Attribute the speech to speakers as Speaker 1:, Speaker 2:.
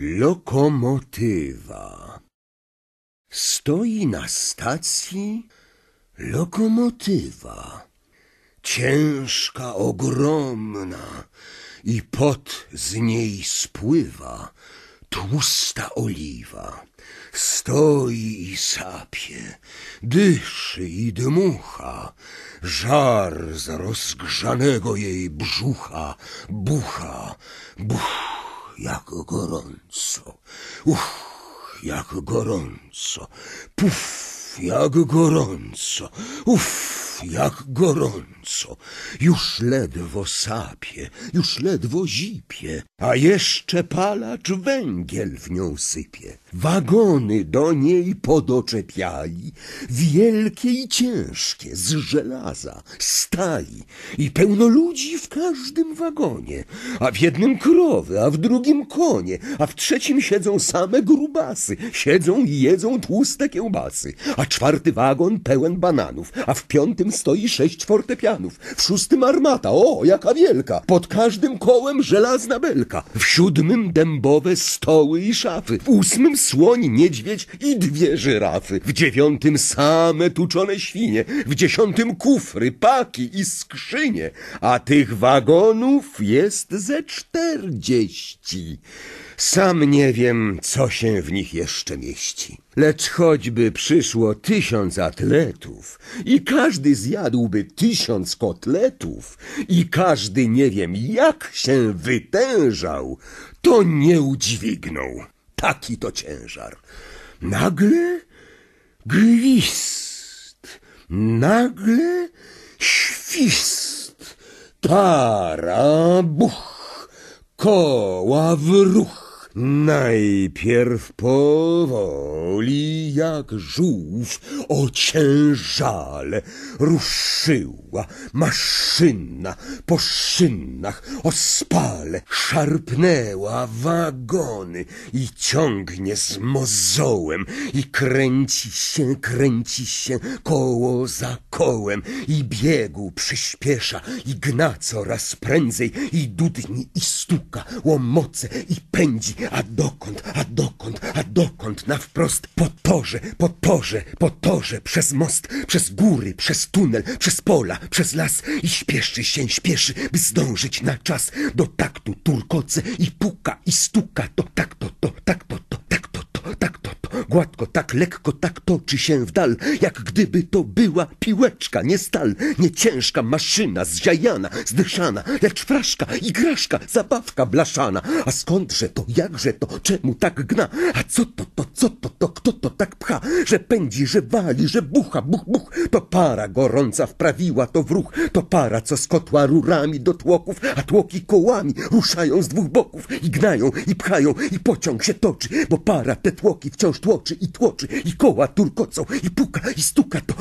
Speaker 1: Lokomotywa. Stoi na stacji lokomotywa. Ciężka, ogromna i pot z niej spływa. Tłusta oliwa. Stoi i sapie, dyszy i dmucha. Żar z rozgrzanego jej brzucha bucha, buch jak gorąco. Uff, jak gorąco. Puf, jak gorąco. Uff, jak gorąco. Już ledwo sapie, już ledwo zipie, a jeszcze palacz węgiel w nią sypie. Wagony do niej podoczepiali, wielkie i ciężkie, z żelaza, stali i pełno ludzi w każdym wagonie, a w jednym krowy, a w drugim konie, a w trzecim siedzą same grubasy, siedzą i jedzą tłuste kiełbasy, a czwarty wagon pełen bananów, a w piątym stoi sześć fortepianów, w szóstym armata, o, jaka wielka, pod każdym kołem żelazna belka, w siódmym dębowe stoły i szafy, w ósmym słoń, niedźwiedź i dwie żyrafy. W dziewiątym same tuczone świnie, w dziesiątym kufry, paki i skrzynie, a tych wagonów jest ze czterdzieści. Sam nie wiem, co się w nich jeszcze mieści. Lecz choćby przyszło tysiąc atletów i każdy zjadłby tysiąc kotletów i każdy nie wiem jak się wytężał, to nie udźwignął. Taki to ciężar. Nagle gwizd, nagle świst, tara, buch, koła w ruch. Najpierw powoli jak żółw ociężale ruszyła maszyna po szynach ospale, szarpnęła wagony i ciągnie z mozołem i kręci się, kręci się koło za kołem i biegu przyspiesza i gna coraz prędzej i dudni i stuka łomoce i pędzi a dokąd, a dokąd, a dokąd, na wprost po torze, po torze, po torze, przez most, przez góry, przez tunel, przez pola, przez las i śpieszy się, śpieszy, by zdążyć na czas. Do taktu turkoce i puka i stuka, to tak, to, to, tak, to, to, tak, to, to. Gładko, tak lekko, tak toczy się w dal, jak gdyby to była piłeczka, nie stal, nie ciężka maszyna, zziajana, zdyszana, lecz fraszka, igraszka, zabawka blaszana. A skądże to, jakże to, czemu tak gna? A co to, to, co to, to, kto to tak pcha? Że pędzi, że wali, że bucha, buch, buch. To para gorąca wprawiła to w ruch, to para, co z kotła rurami do tłoków, a tłoki kołami ruszają z dwóch boków i gnają, i pchają, i pociąg się toczy, bo para te tłoki wciąż tłoczy i tłoczy, i koła turkocą, i puka, i stuka to,